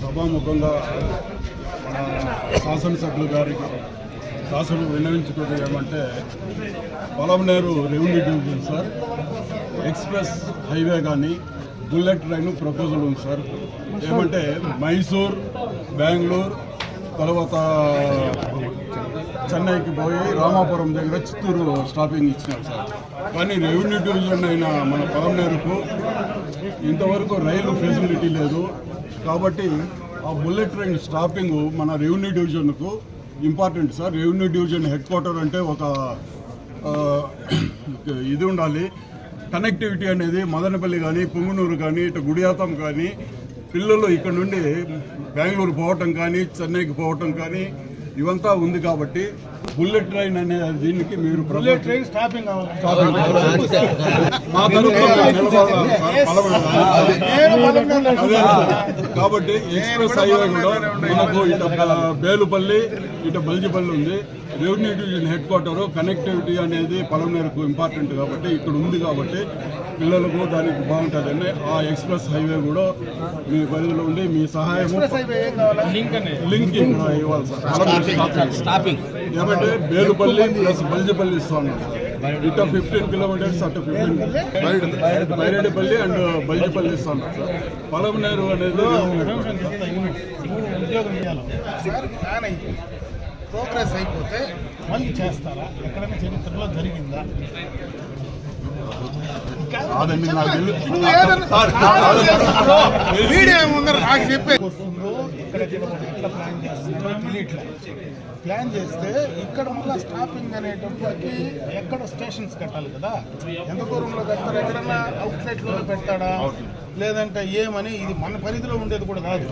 సభాముఖంగా మన శాసనసభ్యులు గారికి శాసనం విన్నవించుకోవడం ఏమంటే Palamaner revenue division sir. Express highway కానీ బుల్లెట్ ట్రైన్ ప్రపోజల్ ఉంది సార్. ఏమంటే మైసూర్ బెంగళూరు తర్వాత చెన్నైకి పోయి రామాపురం దగ్గర చిత్తూరు స్టాపింగ్ ఇచ్చినారు సార్. కానీ రెవెన్యూ డివిజన్ అయిన మన పొలంనేరుకు ఇంతవరకు రైలు ఫెసిలిటీ లేదు. కాబట్టి ఆ బుల్లెట్ ట్రైన్ స్టాపింగ్ మన revenue డివిజన్కు important sir. Revenue division head quarter అంటే ఒక ఇది ఉండాలి. కనెక్టివిటీ అనేది మదనపల్లి కానీ పుంగునూరు కానీ ఇటు గుడియాతం కానీ పిల్లలు ఇక్కడ నుండి బెంగళూరు పోవటం కానీ చెన్నైకి పోవటం కానీ ఇవంతా ఉంది కాబట్టి బుల్లెట్ ట్రైన్ అనే దీనికి మీరు బుల్లెట్ ట్రైన్ స్టాపింగ్ మా కాబట్టి ఎక్స్ప్రెస్ హైవే కూడా మనకు ఇటు బేలుపల్లి ఇటు బల్జిపల్లి ఉంది. Revenue division head quarter connectivity అనేది పలమనేరుకు ఇంపార్టెంట్ కాబట్టి ఇక్కడ ఉంది కాబట్టి పిల్లలకు దానికి బాగుంటుందని ఆ ఎక్స్ప్రెస్ హైవే కూడా మీ పరిధిలో ఉండి మీ సహాయము లింకింగ్ ఇవ్వాలి సార్. ఏమంటే బేలుపల్లి ప్లస్ బల్జిపల్లి ఇస్తాను. ఇటు ఫిఫ్టీన్ కిలోమీటర్స్ అటు ఫిఫ్టీన్ బైరెడ్డిపల్లి అండ్ బల్జిపల్లి ఇస్తాను. సార్ పలమనేరు అనేది ప్రోగ్రెస్ అయిపోతే మళ్ళీ చేస్తారా? ఎక్కడైనా చరిత్రలో జరిగిందా? కాదండి నాకు నాకు చెప్పే ప్లాన్ చేస్తే ఇక్కడ మళ్ళీ స్టాపింగ్ అనేటప్పటికి ఎక్కడ స్టేషన్స్ కట్టాలి కదా ఎంత దూరంలో కడతారు ఎక్కడన్నా అవుట్లెట్లోనే పెడతాడా లేదంటే ఏమని ఇది మన పరిధిలో ఉండేది. కూడా కాదు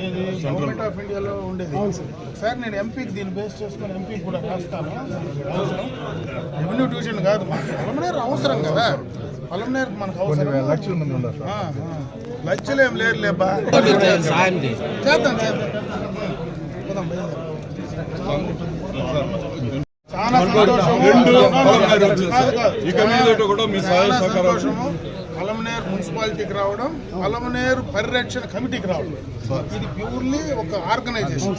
ఇది గవర్నమెంట్ ఆఫ్ ఇండియాలో ఉండేది ఒకసారి నేను ఎంపీకి దీన్ని బేస్ చేసుకుని ఎంపీకి కూడా రాస్తాను. అవసరం. రెవెన్యూ డివిజన్ కాదు మనకి పొలంనేరు అవసరం కదా. పొలంనేరు మనకు అవసరం. లక్షల మంది ఉన్నారు లక్షలు ఏం లేరు లేబా చేద్దాం చేద్దాం. చాలా సంతోషం. పలమనేరు. ఇక కూడా మీ సహాయ సహకారాలు. పలమనేరు మున్సిపాలిటీకి రావడం పలమనేరు పరిరక్షణ కమిటీకి రావడం. ఇది ప్యూర్లీ ఒక ఆర్గనైజేషన్.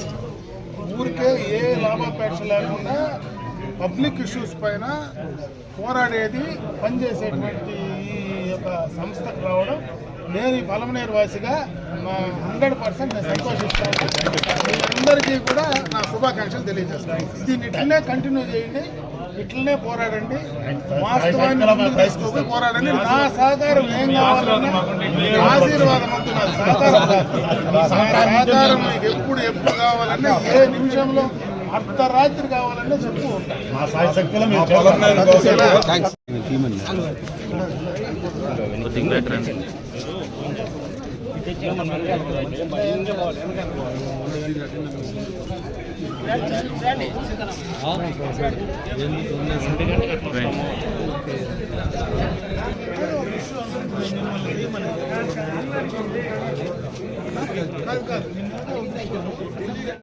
ఊరికే ఏ లాభాపేక్ష లేకుండా పబ్లిక్ ఇష్యూస్ పైన పోరాడేది పనిచేసేటువంటి ఈ యొక్క సంస్థకు రావడం నేను ఈ పలమనేరు వాసిగా హండ్రెడ్ పర్సెంట్ నేను సంతోషిస్తాను. మీ అందరికీ కూడా నా శుభాకాంక్షలు తెలియజేస్తాను. దీన్ని ఇట్లనే కంటిన్యూ చేయండి ఇట్లనే పోరాడండి. వాస్తవాన్ని పోరాడండి. నా సహకారం ఏం కావాలన్నా ఆశీర్వాదం అంటూ నా సహకారం సహకారం మీకు ఎప్పుడు ఎప్పుడు కావాలన్నా ఏ నిమిషంలో అర్ధరాత్రి కావాలన్నా చెప్తూ ఉంటాను మా రండి కాదు కాదు